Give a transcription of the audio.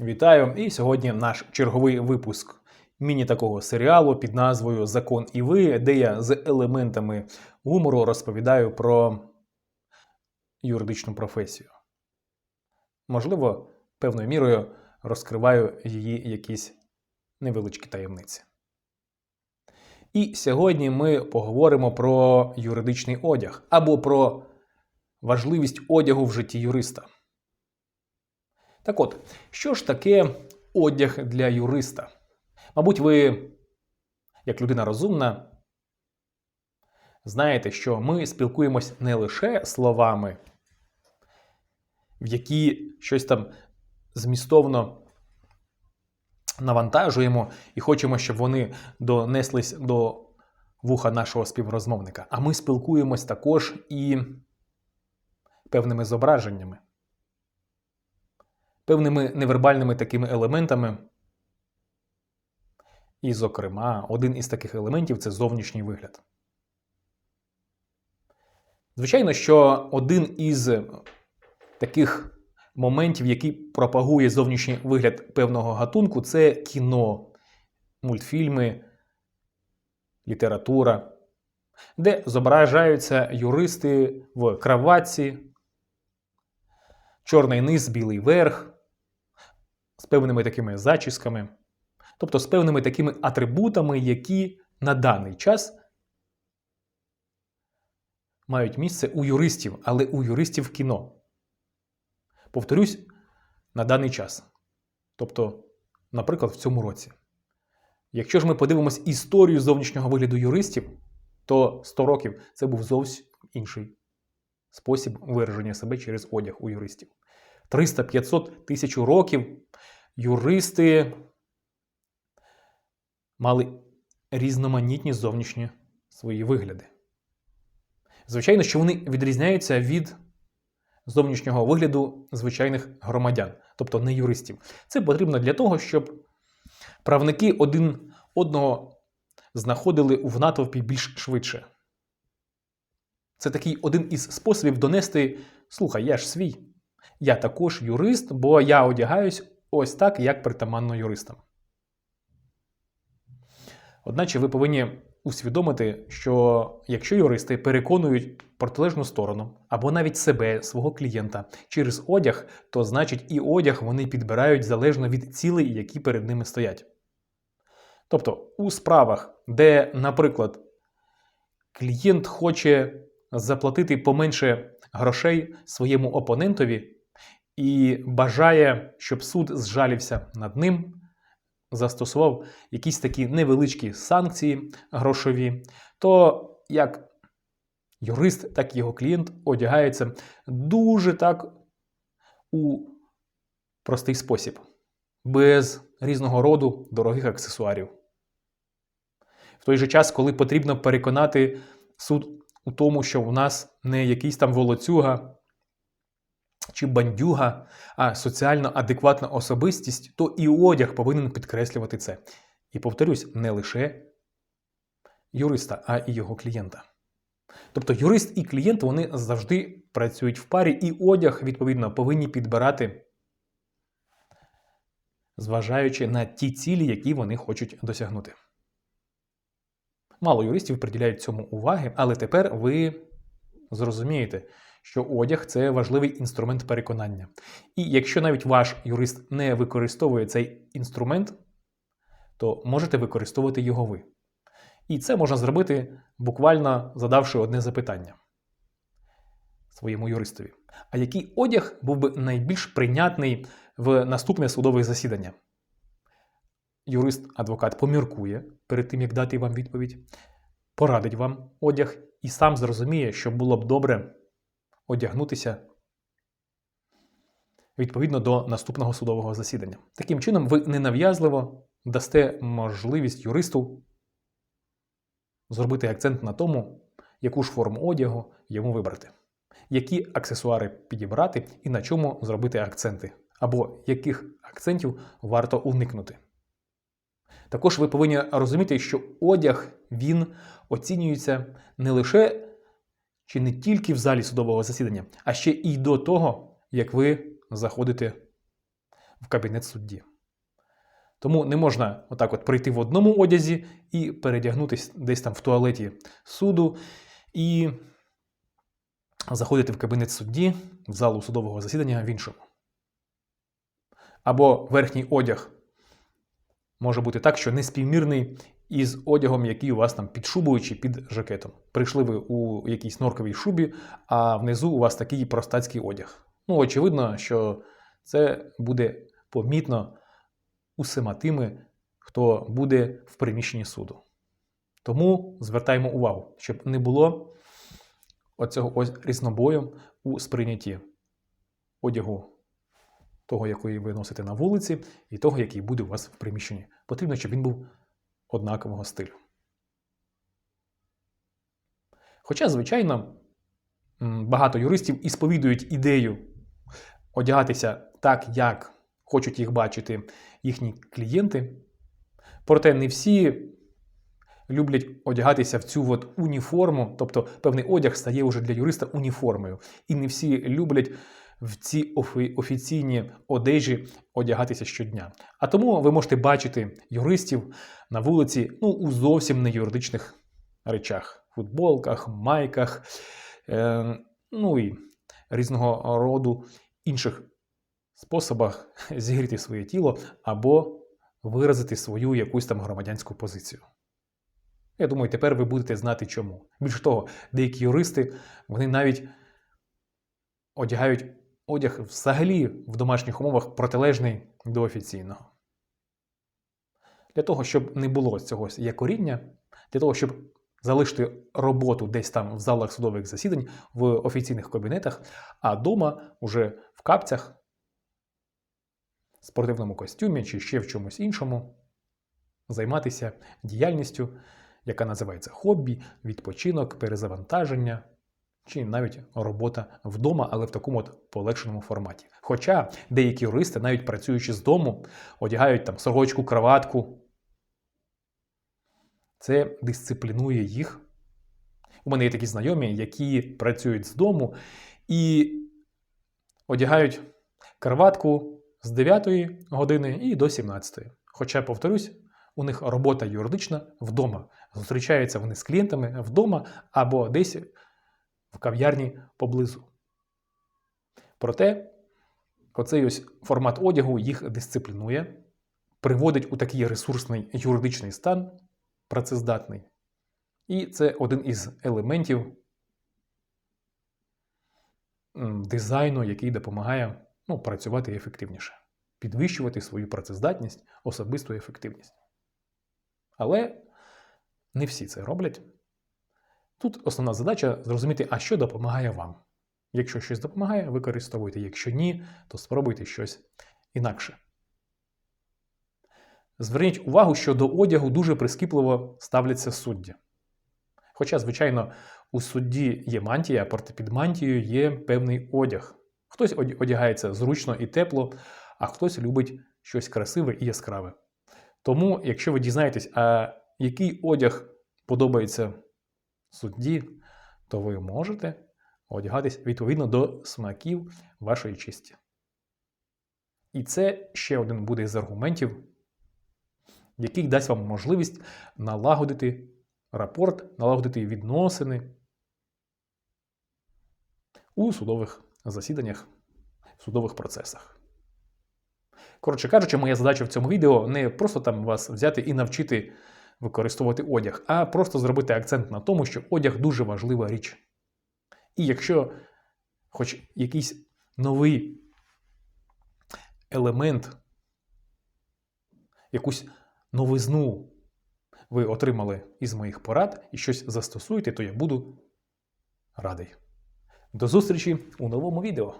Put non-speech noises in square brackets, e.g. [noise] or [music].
Вітаю! І сьогодні наш черговий випуск міні такого серіалу під назвою Закон і ви, де я з елементами гумору розповідаю про юридичну професію. Можливо, певною мірою розкриваю її якісь невеличкі таємниці. І сьогодні ми поговоримо про юридичний одяг або про важливість одягу в житті юриста. Так от, що ж таке одяг для юриста? Мабуть, ви, як людина розумна, знаєте, що ми спілкуємось не лише словами, в які щось там змістовно навантажуємо і хочемо, щоб вони донеслись до вуха нашого співрозмовника. А ми спілкуємось також і певними зображеннями певними невербальними такими елементами. І, зокрема, один із таких елементів це зовнішній вигляд. Звичайно, що один із таких моментів, який пропагує зовнішній вигляд певного гатунку, це кіно, мультфільми, література, де зображаються юристи в краватці, чорний низ, білий верх, з певними такими зачісками, тобто з певними такими атрибутами, які на даний час мають місце у юристів, але у юристів кіно. Повторюсь, на даний час. Тобто, наприклад, в цьому році. Якщо ж ми подивимось історію зовнішнього вигляду юристів, то 100 років це був зовсім інший спосіб вираження себе через одяг у юристів. 300-500 тисяч років юристи мали різноманітні зовнішні свої вигляди. Звичайно, що вони відрізняються від зовнішнього вигляду звичайних громадян, тобто не юристів. Це потрібно для того, щоб правники один одного знаходили в натовпі більш швидше. Це такий один із способів донести: слухай, я ж свій. Я також юрист, бо я одягаюсь ось так, як притаманно юристам. Одначе ви повинні усвідомити, що якщо юристи переконують протилежну сторону або навіть себе, свого клієнта через одяг, то значить і одяг вони підбирають залежно від цілей, які перед ними стоять. Тобто у справах, де, наприклад, клієнт хоче заплатити поменше грошей своєму опонентові, і бажає, щоб суд зжалився над ним, застосував якісь такі невеличкі санкції грошові, то як юрист, так і його клієнт одягається дуже так у простий спосіб, без різного роду дорогих аксесуарів. В той же час, коли потрібно переконати суд у тому, що у нас не якийсь там волоцюга чи бандюга, а соціально адекватна особистість, то і одяг повинен підкреслювати це. І повторюсь, не лише юриста, а і його клієнта. Тобто юрист і клієнт вони завжди працюють в парі, і одяг, відповідно, повинні підбирати, зважаючи на ті цілі, які вони хочуть досягнути. Мало юристів приділяють цьому уваги, але тепер ви зрозумієте, що одяг це важливий інструмент переконання. І якщо навіть ваш юрист не використовує цей інструмент, то можете використовувати його ви. І це можна зробити буквально задавши одне запитання своєму юристові. А який одяг був би найбільш прийнятний в наступне судове засідання? Юрист-адвокат поміркує перед тим, як дати вам відповідь, порадить вам одяг і сам зрозуміє, що було б добре одягнутися відповідно до наступного судового засідання. Таким чином, ви ненав'язливо дасте можливість юристу зробити акцент на тому, яку ж форму одягу йому вибрати, які аксесуари підібрати і на чому зробити акценти, або яких акцентів варто уникнути. Також ви повинні розуміти, що одяг він оцінюється не лише чи не тільки в залі судового засідання, а ще і до того, як ви заходите в кабінет судді. Тому не можна отак от прийти в одному одязі і передягнутися десь там в туалеті суду і заходити в кабінет судді, в залу судового засідання в іншому. Або верхній одяг може бути так, що неспівмірний із одягом, який у вас там під шубою чи під жакетом. Прийшли ви у якійсь норковій шубі, а внизу у вас такий простацький одяг. Ну, очевидно, що це буде помітно усіма тими, хто буде в приміщенні суду. Тому звертаємо увагу, щоб не було оцього ось різнобою у сприйнятті одягу того, який ви носите на вулиці, і того, який буде у вас в приміщенні. Потрібно, щоб він був однакового стилю. Хоча, звичайно, багато юристів і сповідують ідею одягатися так, як хочуть їх бачити їхні клієнти. Проте не всі люблять одягатися в цю от уніформу, тобто певний одяг стає уже для юриста уніформою. І не всі люблять в ці офіційні одежі одягатися щодня. А тому ви можете бачити юристів на вулиці ну, у зовсім не юридичних речах: футболках, майках, е, ну і різного роду інших способах [laughs] зігріти своє тіло або виразити свою якусь там громадянську позицію. Я думаю, тепер ви будете знати чому. Більше того, деякі юристи вони навіть одягають одяг взагалі в домашніх умовах протилежний до офіційного. Для того, щоб не було цього якоріння, для того, щоб залишити роботу десь там в залах судових засідань, в офіційних кабінетах, а вдома уже в капцях, спортивному костюмі чи ще в чомусь іншому займатися діяльністю, яка називається хобі, відпочинок, перезавантаження. Чи навіть робота вдома, але в такому от полегшеному форматі. Хоча деякі юристи, навіть працюючи з дому, одягають там сорочку, краватку. Це дисциплінує їх. У мене є такі знайомі, які працюють з дому і одягають краватку з 9 години і до 17. Хоча, повторюсь, у них робота юридична вдома. Зустрічаються вони з клієнтами вдома або десь в кав'ярні поблизу. Проте, оцей ось формат одягу їх дисциплінує, приводить у такий ресурсний юридичний стан, працездатний. І це один із елементів дизайну, який допомагає ну, працювати ефективніше, підвищувати свою працездатність, особисту ефективність. Але не всі це роблять. Тут основна задача зрозуміти, а що допомагає вам. Якщо щось допомагає, використовуйте. Якщо ні, то спробуйте щось інакше. Зверніть увагу, що до одягу дуже прискіпливо ставляться судді. Хоча, звичайно, у судді є мантія, проте під мантією є певний одяг. Хтось одягається зручно і тепло, а хтось любить щось красиве і яскраве. Тому, якщо ви дізнаєтесь, а який одяг подобається судді, то ви можете одягатись відповідно до смаків вашої честі. І це ще один буде з аргументів, який дасть вам можливість налагодити рапорт, налагодити відносини у судових засіданнях, судових процесах. Коротше кажучи, моя задача в цьому відео не просто там вас взяти і навчити використовувати одяг, а просто зробити акцент на тому, що одяг дуже важлива річ. І якщо хоч якийсь новий елемент, якусь новизну ви отримали із моїх порад і щось застосуєте, то я буду радий. До зустрічі у новому відео.